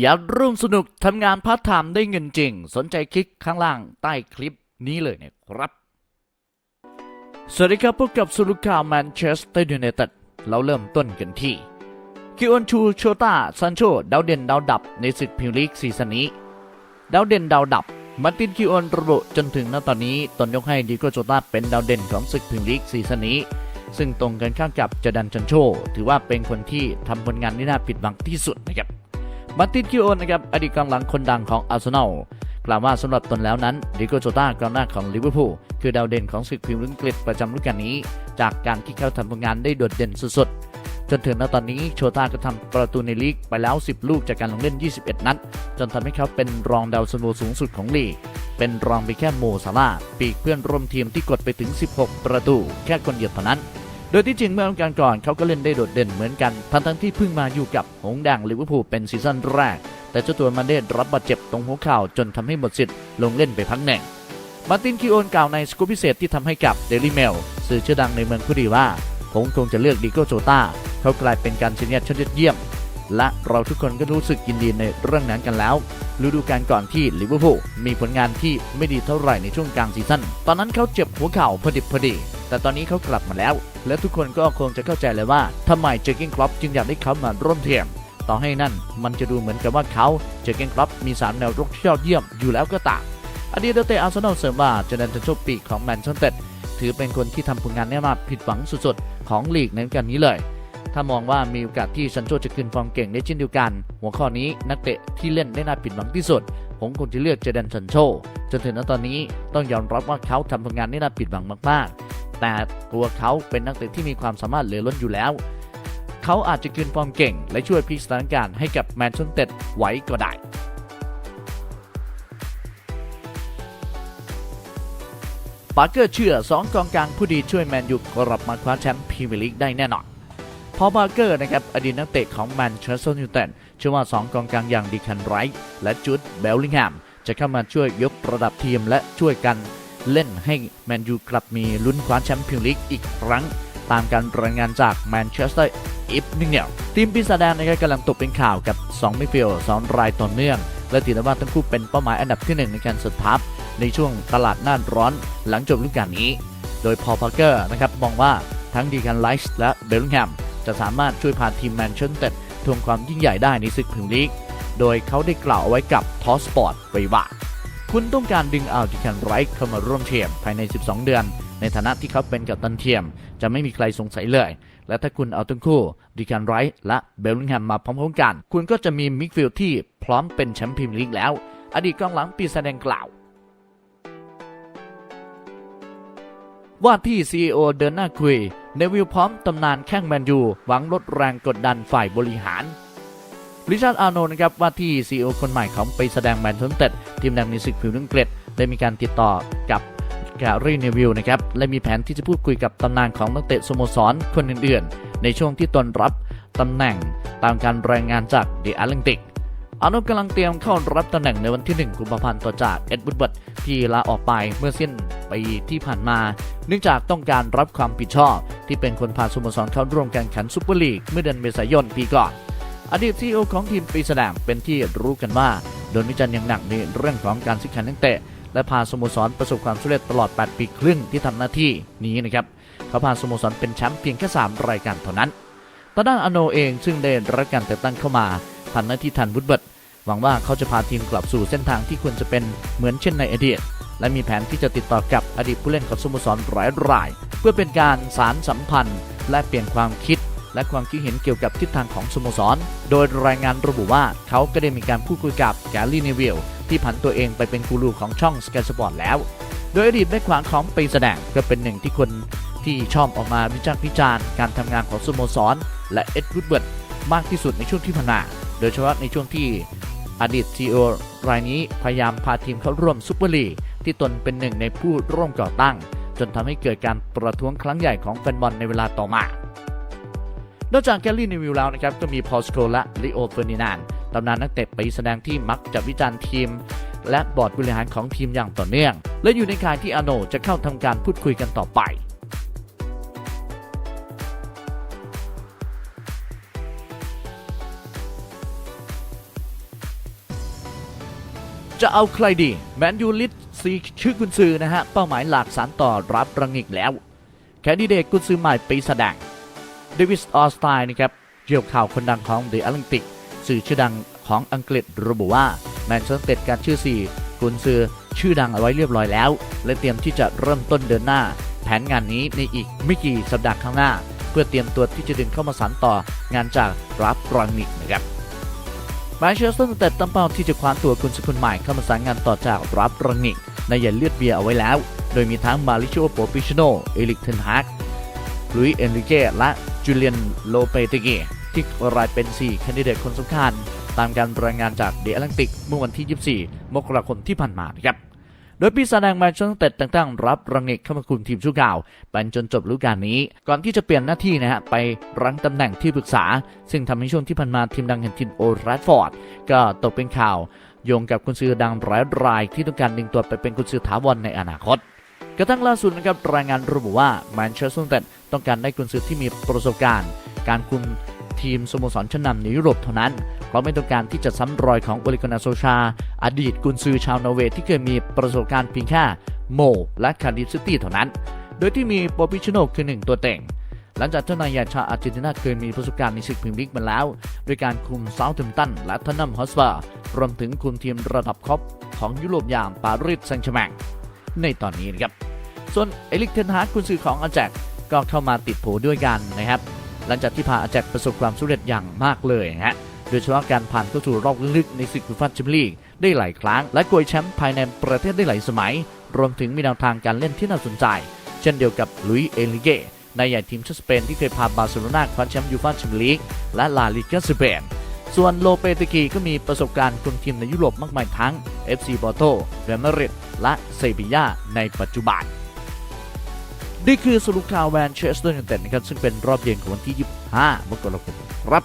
อยากร่วมสนุกทำงานพาร์ทไทม์ได้เงินจริง สนใจคลิกข้างล่างใต้คลิปนี้เลยนะครับ สวัสดีครับพบกับสุรุข่าวแมนเชสเตอร์ยูไนเต็ดเราเริ่มต้นกันที่คิออนชูโชตาซันโชดาวเด่นดาวดับในศึกพรีเมียร์ลีกซีซั่นนี้ดาวเด่นดาวดับมาตินคิออนระบุจนถึงณตอนนี้ตนยกให้ดิโกโจตาเป็นดาวเด่นของศึกพรีเมียร์ลีกซีซั่นนี้ ซึ่งตรงกันข้ามกับจดันชันโช ถือว่าเป็นคนที่ทำผลงานที่น่าผิดหวังที่สุดนะครับ มาร์ตินคิโอนนะครับอดีตกองหลังคนดังของอาร์เซนอลกล่าวว่าสำหรับตนแล้วนั้นดิโกโจตากองหน้าของลิเวอร์พูลคือดาวเด่นของศึกพรีเมียร์ลีกอังกฤษประจำฤดูกาลนี้ จากการที่เขาทำผลงานได้โดดเด่นสุดๆ จนถึงณตอนนี้โชต้าก็ทำประตูในลีกไปแล้ว 10 ลูกจากการลงเล่น 21 นัด จนทำให้เขาเป็นรองดาวซันโวสูงสุดของลีก เป็นรองไปแค่โมซาลาปีกเพื่อนร่วมทีมที่กดไปถึง 16 ประตู แค่คนเดียวเท่านั้น โดยที่จริงเมื่อกาลก่อนเขาก็เล่นได้โดดเด่นเหมือนกัน ทั้งทั้งที่เพิ่งมาอยู่กับหงส์แดงลิเวอร์พูลเป็นซีซั่นแรก แต่เจ้าตัวมาได้รับบาดเจ็บตรงหัวเข่าจนทำให้หมดสิทธิ์ลงเล่นไปพักหนึ่งมาร์ตินคิโอนกล่าวในสกู๊ปพิเศษที่ทำให้กับเดลี่เมลสื่อชื่อดังในเมืองผู้ดีว่าผมคงจะเลือกดิโกโจตาเขากลายเป็นการเชียร์ชั้นยอดเยี่ยม และเราทุกคนก็รู้สึกยินดีในเรื่องนั้นกันแล้วฤดูกาลก่อนที่ลิเวอร์พูลมีผลงานที่ไม่ดีเท่าไหร่ในช่วงกลางซีซั่นตอนนั้นเขาเจ็บหัวเข่าพอดิบพอดี แต่ตอนนี้เขากลับมาแล้ว และทุกคนก็คงจะเข้าใจเลยว่าทำไมเจอร์เกินคล็อปจึงอยากได้เขามาร่วมทีมต่อให้นั่นมันจะดูเหมือนกับว่าเขาเจอร์เกนคล็อปมีสามแนวรุกที่ยอดเยี่ยมอยู่แล้วก็ตามอดีตดเตะอาร์เซนอลเสริมว่าเจดันเทนโชปีกของแมนเชสเตอร์ถือเป็นคนที่ทำผลงานได้มาผิดหวังสุดๆ ของลีกในการนี้เลย ถ้ามองว่ามีโอกาสที่ซันโชจะขึ้นฟอร์มเก่งได้เช่นเดียวกัน หัวข้อนี้นักเตะที่เล่นได้น่าผิดหวังที่สุด ผมคงจะเลือกเจดันซันโชจนถึงณตอนนี้ต้องยอมรับว่าเขาทำผลงานได้น่าผิดหวังมากๆ แต่ตัวเขาเป็นนักเตะที่มีความสามารถเหลือล้นอยู่แล้ว เขาอาจจะคืนฟอร์มเก่ง และช่วยพลิกสถานการณ์ให้กับแมนเชสเตอร์ไว้ก็ได้ปาร์เกอร์เชื่อ 2 กองกลางผู้ดีช่วยแมนยูกลับมาคว้าแชมป์พรีเมียร์ลีกได้แน่นอนพอปาร์เกอร์นะครับอดีตนักเตะของแมนเชสเตอร์ยูไนเต็ดเชื่อว่า 2 กองกลางอย่างดีคันไรท์และจูดเบลลิงแฮมจะเข้ามาช่วยยกระดับทีมและช่วยกัน เล่นให้แมนยูกลับมีลุ้นคว้าแชมป์พรีเมียร์ลีกอีกครั้ง ตามการรายงานจากแมนเชสเตอร์อีฟนิงเนลทีมปีศาจแดงนะครับกำลังตกเป็นข่าวกับ2มิดฟิลด์สองรายต่อเนื่อง และถือได้ว่าทั้งคู่เป็นเป้าหมายอันดับที่หนึ่งในการสุดทัพในช่วงตลาดหน้าร้อนหลังจบฤดูกาลนี้ โดยพอพาร์เกอร์นะครับมองว่าทั้งดีกันไลส์และเบลลิงแฮมจะสามารถช่วยพาทีมแมนเชสเตอร์ทวงความยิ่งใหญ่ได้ในศึกพรีเมียร์ลีก โดยเขาได้กล่าวเอาไว้กับทอสปอร์ตไว้ว่า คุณต้องการดึงเอาดีกันไรท์เข้ามาร่วมเทียมภายใน 12 เดือน ในฐานะที่เขาเป็นกัปตันเทียม จะไม่มีใครสงสัยเลย และถ้าคุณเอาทั้งคู่ดีกันไรท์และเบลลิงแฮมมาพร้อมๆกัน คุณก็จะมีมิดฟิลด์ที่พร้อมเป็นแชมป์พรีเมียร์ลีกแล้ว อดีตกองหลังปีศาจแดงกล่าวว่าที่ CEO เดินหน้าคุยเนวิลพร้อมตำนานแข้งแมนยู หวังลดแรงกดดันฝ่ายบริหาร ริชาร์ดอาร์โนนะครับว่าที่ CEO คนใหม่ของไปแสดงแมนเชสเตอร์ทีมดังในศึกผิวนังเกรดได้มีการติดต่อกับแกรี่เนวิลนะครับและมีแผนที่จะพูดคุยกับตำนานของนักเตะสโมสรคนอื่นๆ ในช่วงที่ตนรับตำแหน่งตามการรายงานจาก The Atlantic อาร์โนลด์กำลังเตรียมเข้ารับตำแหน่งในวันที่ 1 กุมภาพันธ์ต่อจากเอ็ดวูดเบิร์ดที่ลาออกไปเมื่อสิ้นปีที่ผ่านมา เนื่องจากต้องการรับความผิดชอบ ที่เป็นคนพาสโมสรเข้าร่วมการแข่งซูเปอร์ลีกเมื่อเดือนเมษายนปีก่อน อดีตซีอของทีมปีแสดงเป็นที่รู้กันว่าโดนวิจารณ์อย่างหนักในเรื่องของการซื้อขายนักเตะและพาสโมสรประสบความสำเร็จตลอด 8 ปีครึ่งที่ทำหน้าที่นี้นะครับ เขาพาสโมสรเป็นแชมป์เพียงแค่ 3 รายการเท่านั้นตอนด้านอโนเองซึ่งได้รับการแต่งตั้งเข้ามาทำหน้าที่ทันวุฒเบิร์ดหวังว่าเขาจะพาทีมกลับสู่เส้นทางที่ควรจะเป็นเหมือนเช่นในอดีต และมีแผนที่จะติดต่อกับอดีตผู้เล่นของสโมสรหลายราย เพื่อเป็นการสารสัมพันธ์ และเปลี่ยนความคิด และความคิดเห็นเกี่ยวกับทิศทางของสโมสร โดยรายงานระบุว่าเขาก็ได้มีการพูดคุยกับแกลลี่เนวิลที่ผันตัวเองไปเป็นกูรูของช่องสแกนสปอร์ตแล้ว โดยอดีตแบ็คขวางของปีแสดงก็เป็นหนึ่งที่คนที่ชอบออกมาวิจารณ์วิจารณ์การทำงานของสโมสร และเอ็ดวูดเบิร์ดมากที่สุดในช่วงที่ผ่านมา โดยเฉพาะในช่วงที่อดีตซีอรายนี้พยายามพาทีมเข้าร่วมซูเปอร์ลีกที่ตนเป็นหนึ่งในผู้ร่วมก่อตั้ง จนทำให้เกิดการประท้วงครั้งใหญ่ของแฟนบอลในเวลาต่อมา นอกจากแกลลี่นิวิลแล้วนะครับก็มีพอสโคและลิโอเฟอร์นินานตำนานนักเตะไปแสดงที่มักจะวิจารณ์ทีม และบอร์ดบริหารของทีมอย่างต่อเนื่อง และอยู่ในข่ายที่อาโนจะเข้าทำการพูดคุยกันต่อไปจะเอาใครดี แมนยูลิสซีชื่อกุนซือนะฮะ เป้าหมายหลักสารต่อรับรังอีกแล้ว แคนดิเดตกุนซือใหม่ปีแสดง เดวิสออสไตน์นะครับเกี่ยวข่าวคนดังของ The Atlantic สื่อชื่อดังของอังกฤษระบุว่าแมนเชสเตอร์การชื่อสี่กุนซือชื่อดังเอาไว้เรียบร้อยแล้ว และเตรียมที่จะเริ่มต้นเดินหน้า แผนงานนี้ในอีกไม่กี่สัปดาห์ข้างหน้า เพื่อเตรียมตัวที่จะดึงเข้ามาสานต่องานจากรับรังนิกนะครับแมนเชสเตอร์ยูไนเต็ดตั้งเป้าที่จะคว้าตัวกุนซือคนใหม่เข้ามาสานงานต่อจากรับรังนิกในเยันเลือดเบียร์เอาไว้แล้ว โดยมีทั้งมาริโชโปปิชโนเอลิกเทนฮากลุยเอนริเกและ จูเลียนโลเปตเกที่กลายเป็น 4 แคนดิเดตคนสำคัญ ตามการรายงานจากเดอะแอตแลนติกเมื่อวันที่ 24 มกราคมที่ผ่านมานะครับโดยปีศาจแดงแมนเชสเตอร์ยูไนเต็ดต่งตั้งรับรังเอกเข้ามาคุมทีมชั่วคราวไปจนจบฤดูกาลนี้ ก่อนที่จะเปลี่ยนหน้าที่นะฮะ ไปรั้งตำแหน่งที่ปรึกษา ซึ่งทำให้ช่วงที่ผ่านมาทีมดังแห่งทีมโอแรดฟอร์ด ก็ตกเป็นข่าว โยงกับกุนซือดังหลายรายที่ต้องการดึงตัวไปเป็นกุนซือถาวรในอนาคต ระทั่งล่าสุดนะครับรายงานระบุว่าแมนเชสเตอร์ยูไนเต็ดต้องการได้กุนซือที่มีประสบการณ์ การคุมทีมสโมสรชั้นนำในยุโรปเท่านั้น เพราะไม่ต้องการที่จะซ้ำรอยของโอลิกนาโซชา อดีตกุนซือชาวนอร์เวย์ที่เคยมีประสบการณ์เพียงแค่โมและคาร์ดิฟซิตี้เท่านั้น โดยที่มีโปปิชโนคือหนึ่งตัวเต็งหลังจากเจ้านายใหญ่ชาวอาร์เจนตินาเคยมีประสบการณ์ในศึกพรีเมียร์ลีกมาแล้วด้วยการคุมเซาท์แฮมตันและทนนัมฮอสเปอร์รวมถึงคุมทีมระดับคอปของยุโรปอย่างปารีสแซงต์แชร์แมงในตอนนี้นะครับ ส่วนเอลิกเทนฮากกุนซือของอาแจกก็เข้ามาติดโผด้วยกันนะครับ หลังจากที่พาอาแจกประสบความสำเร็จอย่างมากเลยฮะโดยเฉพาะการผ่านเข้าสู่รอบลึกในศึกฟุตบอลแชมเปี้ยนลีกได้หลายครั้ง และโกยแชมป์ภายในประเทศได้หลายสมัย รวมถึงมีแนวทางการเล่นที่น่าสนใจ เช่นเดียวกับลุยเอลิเกนายใหญ่ทีมชาติสเปนที่เคยพาบาร์เซโลนาคว้าแชมป์ยูฟ่าแชมเปี้ยนลีกและลาลิกาสเปนส่วนโลเปตกีก็มีประสบการณ์คุมทีมในยุโรปมากมายทั้ง FC ปอร์โตเรอัลมาดริดและเซบียาในปัจจุบัน นี่คือสรุปข่าวแวนเชสเตอร์ยูไนเต็ดนะครับซึ่งเป็นรอบเย็นของวันที่ 25 มกราคมครับ